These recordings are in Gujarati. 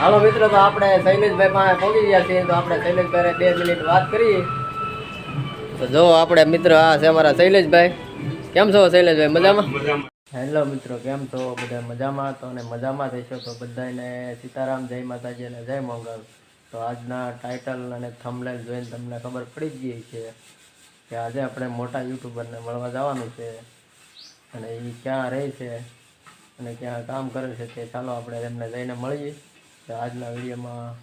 હાલો મિત્રો, તો આપણે શૈલેષભાઈ પાસે પહોંચી ગયા છીએ. તો આપણે શૈલેષભાઈ બે મિનિટ વાત કરીએ. તો જો આપણે મિત્ર આ છે અમારા શૈલેષભાઈ. કેમ છો શૈલેષભાઈ, મજામાં? હેલો મિત્રો, કેમ છો? બધા મજામાં? તો અને મજામાં થઈશો તો બધાને સીતારામ, જય માતાજી અને જય મંગલ. તો આજના ટાઇટલ અને થંબનેલ જોઈને તમને ખબર પડી જ ગઈ છે કે આજે આપણે મોટા યુટ્યુબરને મળવા જવાનું છે અને એ ક્યાં રહે છે અને ક્યાં કામ કરે છે તે ચાલો આપણે એમને જઈને મળીએ. તો આજના વિડીયોમાં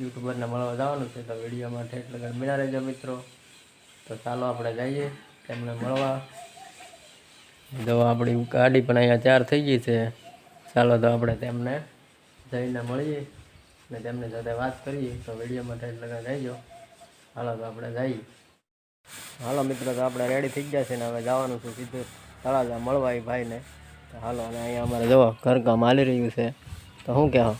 યુટ્યુબરને મળવા જવાનું છે તો વિડીયોમાં ઠેઠ લગન મળ્યા રહેજો મિત્રો. તો ચાલો આપણે જઈએ તેમને મળવા. જો આપણી ગાડી પણ અહીંયા તૈયાર થઈ ગઈ છે. ચાલો તો આપણે તેમને જઈને મળીએ અને તેમની સાથે વાત કરીએ. તો વિડીયોમાં ઠેઠ લગન રહેજો. હાલો તો આપણે જઈએ. હાલો મિત્રો, તો આપણે રેડી થઈ ગયા છે ને હવે જવાનું છે સીધું તળાજા મળવા એ ભાઈને. તો હાલો, અને અહીંયા અમારે જવા ઘરકામ હાલી રહ્યું છે. તો શું કહેવો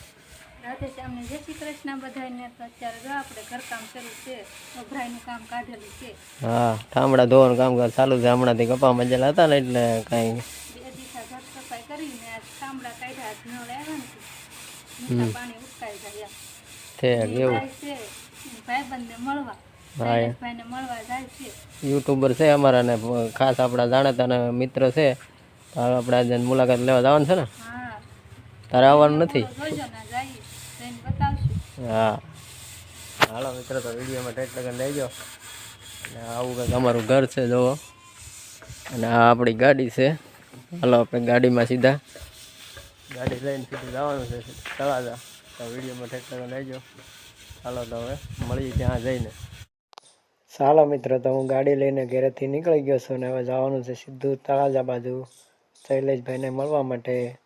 રાધે શ્યામને જય શ્રી કૃષ્ણ બધાને તો અત્યારે જો આપણે ઘરકામ શરૂ છે અભરાઈનું કામ કાઢેલું છે. હા ઠામડા ધોવાનું કામકાજ ચાલુ છે હમણાંથી કપા મજેલા હતા ને એટલે કાંઈ બે દીઠા ઘર સફાઈ કરીને આજ ઠામડા કાઢ્યા આજ નળ આવ્યા પાણી ઉટકાઈ ગયા. છે કેવું ભાઈ છે ભાઈબંધને મળવા યુટ્યુબર છે અમારા ને ખાસ આપણા જાણીતા મિત્ર છે આપણે આજે મુલાકાત લેવા જવાનું છે ને? તારે આવવાનું નથી તો જોજો ના જઈએ જઈને બતાવશું હા. હાલો મિત્રો તો વિડીયોમાં ટેટ લગન જાઓ. અને આવું કંઈક અમારું ઘર છે જુઓ. અને આ આપણી ગાડી છે. હાલો આપણે ગાડીમાં સીધા. ગાડી લઈને સીધું જવાનું છે તળાજા તો વિડીયોમાં ટેટ લગન લેજો હાલો તો હવે મળીએ ત્યાં જઈને. ચાલો મિત્રો તો હું ગાડી લઈને ઘરેથી નીકળી ગયો છું ને હવે જવાનું છે સીધું તળાજા બાજુ શૈલેષભાઈને મળવા માટે.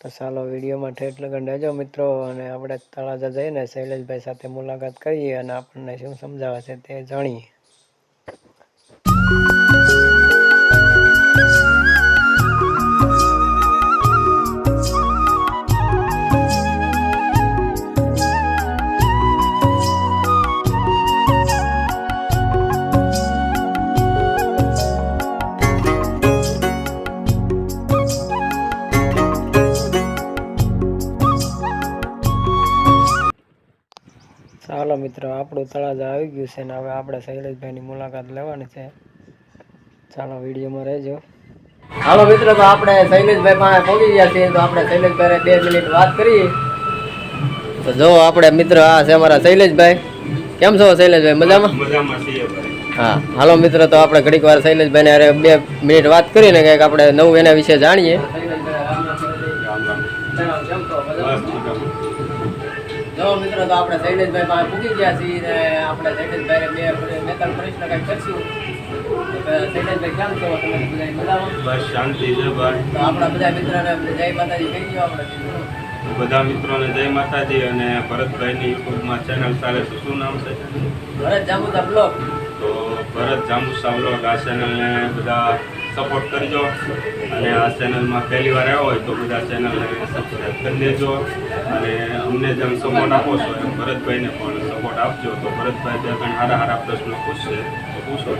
તો ચાલો વિડીયોમાં ઠેઠ લગન રહેજો મિત્રો અને આપણે તળાજા જઈને શૈલેષભાઈ સાથે મુલાકાત કરીએ અને આપણને શું સમજાવે છે તે જાણીએ. ચાલો મિત્રો આપણું તળાજા આવી ગયું છે ને હવે આપણે શૈલેષભાઈની મુલાકાત લેવાની છે. ચાલો વિડીયોમાં રહેજો. હાલો મિત્રો તો આપણે શૈલેષભાઈ પાસે પહોંચી ગયા છીએ તો આપણે શૈલેષભાઈ બે મિનિટ વાત કરીએ. તો જો આપણે મિત્ર આ છે અમારા શૈલેષભાઈ. કેમ છો શૈલેષભાઈ મજામાં? હા હાલો મિત્રો તો આપણે ઘડીક વાર શૈલેષભાઈને અરે બે મિનિટ વાત કરીને કંઈક આપણે નવું એના વિશે જાણીએ. જો મિત્રો તો આપણે શૈલેષભાઈ પાસે પૂકી ગયા છીએ ને આપણે શૈલેષભાઈ બે બે ત્રણ પ્રશ્ન કંઈક કરશું. શૈલેષભાઈ કેમ છો? તમે બધા મજામાં? બસ શાંતિ છે તો આપણા બધા મિત્રોને જય માતાજી કહી દો આપણે. બધા મિત્રોને જય માતાજી અને ભરતભાઈની યુટ્યુબમાં ચેનલ ચાલે છે શું નામ છે? ભરત જામુદા બ્લોગ તો ભરત જામુસા વ્લોગ આ ચેનલને બધા સપોર્ટ કરજો. અને આ ચેનલમાં પહેલી વાર આવ્યો હોય તો બધા ચેનલને સબસ્ક્રાઈબ કરી દેજો. અને અમને જેમ સપોર્ટ આપો છો એમ ભરતભાઈને પણ સપોર્ટ આપજો તો ભરતભાઈ બે ત્રણ સારા સારા પ્રશ્નો પૂછશે. તો પૂછો.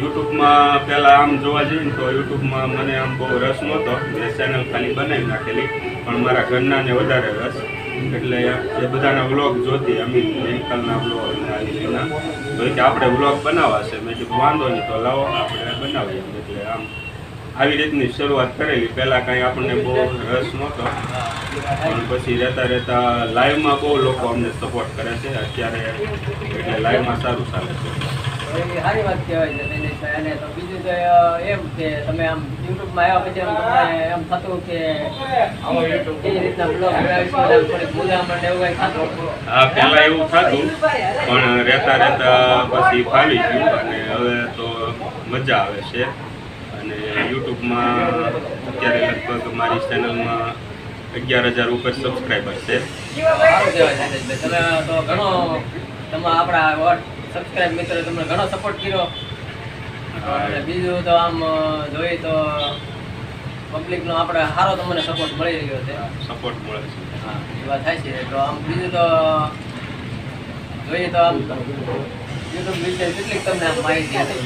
યુટ્યુબમાં પહેલાં આમ જોવા જઈએ ને તો યુટ્યુબમાં મને આમ બહુ રસ નહોતો. મેં ચેનલ ખાલી બનાવી નાખેલી પણ મારા ઘરનાને વધારે રસ. એટલે એ બધાના વ્લોગ જોતી અમિત અંકલના વ્લોગ ને આવી રીતના. તો કે આપણે વ્લોગ બનાવવા છે મેં કીધું વાંધો નહીં તો લાવો આપણે બનાવીએ. એટલે આમ આવી રીતની શરૂઆત કરેલી. પહેલાં કાંઈ આપણને બહુ રસ નહોતો. પણ પછી રહેતા રહેતા લાઈવમાં બહુ લોકો અમને સપોર્ટ કરે છે. અત્યારે એટલે લાઈવમાં સારું ચાલે છે. સારી વાત કહેવાય છે અને તો બીજું તો એમ કે તમે આમ યુટ્યુબમાં આવ્યા પછી તમને એમ થતું કે કેવી રીતના બ્લોગ બનાવીશું એવું થતું? હા પહેલાં એવું થતું પણ રહેતા રહેતા પછી ફાવી ગયું અને હવે તો મજા આવે છે. અને યુટ્યુબમાં અત્યારે લગભગ મારી ચેનલમાં અગિયાર હજાર ઉપર સબસ્ક્રાઈબર છે. તમે તો ઘણો તમે આપણા વોટ સબસ્ક્રાઇબ મિત્રો તમને ઘણો સપોર્ટ કર્યો. અને બીજું તો આમ જોઈએ તો પબ્લિકનો આપણે સારો તમને સપોર્ટ મળી રહ્યો છે. સપોર્ટ મળે છે. હા એ વાત થાય છે. તો આમ બીજું તો જોઈએ તો આમ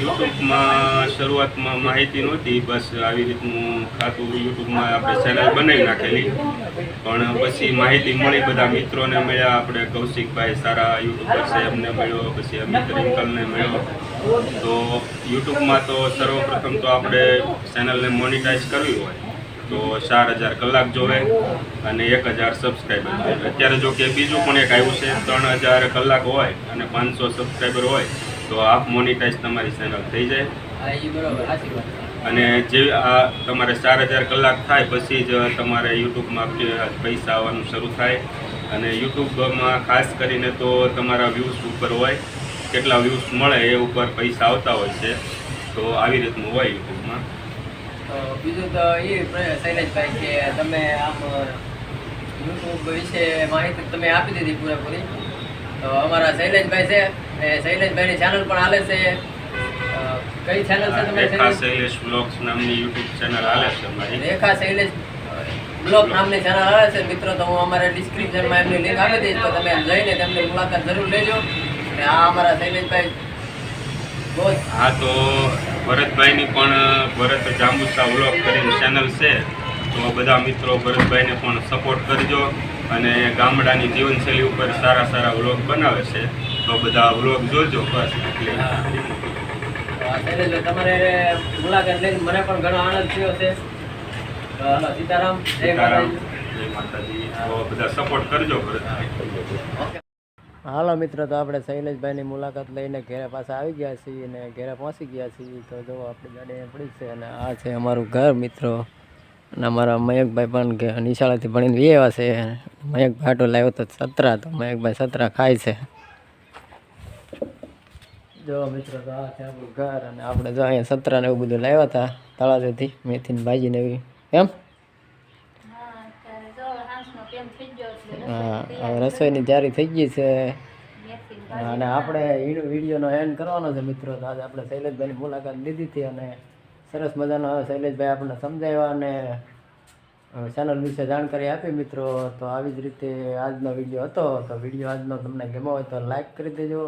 યુટ્યુબમાં શરૂઆતમાં માહિતી નહોતી, બસ આવી રીતનું ખાતું યુટ્યુબમાં આપણે ચેનલ બનાવી નાખેલી. પણ પછી માહિતી મળી, બધા મિત્રોને મળ્યા, આપણે કૌશિકભાઈ સારા યુટ્યુબર છે, એમને મળ્યો, પછી અમિત રિંકલને મળ્યો. તો યુટ્યુબમાં તો સર્વપ્રથમ તો આપણે ચેનલને મોનિટાઈઝ કરવી હોય. તો ચાર હજાર કલાક જોવે અને એક હજાર સબસ્ક્રાઈબર જોવે. અત્યારે જો કે બીજું પણ એક આવ્યું છે ત્રણ હજાર કલાક હોય અને પાંચસો સબસ્ક્રાઈબર હોય તો આપ મોનિટાઈઝ તમારી ચેનલ થઈ જાય. અને જે આ તમારે ચાર હજાર કલાક થાય પછી જ તમારે યુટ્યુબમાં પૈસા આવવાનું શરૂ થાય. અને યુટ્યુબમાં ખાસ કરીને તો તમારા વ્યૂઝ ઉપર હોય કેટલા વ્યૂઝ મળે એ ઉપર પૈસા આવતા હોય છે તો આવી રીતનું હોય યુટ્યુબમાં તો બીજું તો એ શૈલેષભાઈ કે તમે આમ યુટ્યુબ વિશે માહિતી તમે આપી દીધી પૂરેપૂરી. તો અમારા શૈલેષભાઈ છે એ શૈલેષભાઈની ચેનલ પણ હાલે છે. કઈ ચેનલ છે તમે શૈલેષ? બ્લોગ્સ નામની યુટ્યુબ ચેનલ હાલે છે અમારી. રેખા શૈલેષ બ્લોગ નામની ચેનલ આવે છે. મિત્રો તો હું અમારા ડિસ્ક્રિપ્શનમાં એમની લિંક આપી દઈશ. તો તમે જઈને તેમની મુલાકાત જરૂર લેજો. અને આ અમારા શૈલેષભાઈ હા તો ભરતભાઈની પણ ભરત જાંબુસા વ્લોગ કરીને ચેનલ છે. તો બધા મિત્રો ભરતભાઈને પણ સપોર્ટ કરજો અને ગામડાની જીવનશૈલી ઉપર સારા સારા વ્લોગ બનાવે છે. તો બધા વ્લોગ જોજો બસ એટલે. તમારે મુલાકાત લઈને મને પણ ઘણો આનંદ થયો છે. સીતારામ જય માતાજી. બધા સપોર્ટ કરજો ભરતભાઈ. હાલો મિત્રો, તો આપણે શૈલેષભાઈની મુલાકાત લઈને ઘરે પાછા આવી ગયા છીએ અને ઘરે પહોંચી ગયા છીએ. તો જો આપણી ગાડી પડી છે અને આ છે અમારું ઘર મિત્રો. અને અમારા મયંકભાઈ પણ નિશાળેથી ભણીને વી આવ્યા છે. મયંકભાઈ આટો લાવ્યો તો સતરા, તો મયંકભાઈ સતરા ખાય છે. જો મિત્રો, તો આ છે આપણું ઘર અને આપણે જો અહીંયા સતરા ને એવું બધું લાવ્યા હતા તળાજેથી મેથીની ભાજીને એવી. એમ હા અત્યારે જો હાંસનો ટાઈમ થઈ ગયો એટલે હા રસોઈની તૈયારી થઈ ગઈ છે. અને આપણે વિડીયોનો એન્ડ કરવાનો છે મિત્રો. તો આજે આપણે શૈલેષભાઈની મુલાકાત લીધી હતી અને સરસ મજાનો શૈલેષભાઈ આપણને સમજાવ્યા અને ચેનલ વિશે જાણકારી આપી મિત્રો. તો આવી જ રીતે આજનો વીડિયો હતો. તો વીડિયો આજનો તમને ગમ્યો હોય તો લાઈક કરી દેજો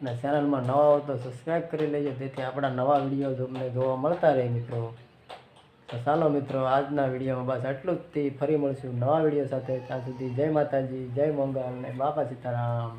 અને ચેનલમાં નવા હો તો સબસ્ક્રાઈબ કરી લેજો. જેથી આપણા નવા વીડિયો તમને જોવા મળતા રહે મિત્રો. તો ચાલો મિત્રો, આજના વિડીયોમાં બસ આટલું જ તે ફરી મળશું નવા વીડિયો સાથે. ત્યાં સુધી જય માતાજી, જય મંગલ અને બાપા સીતારામ.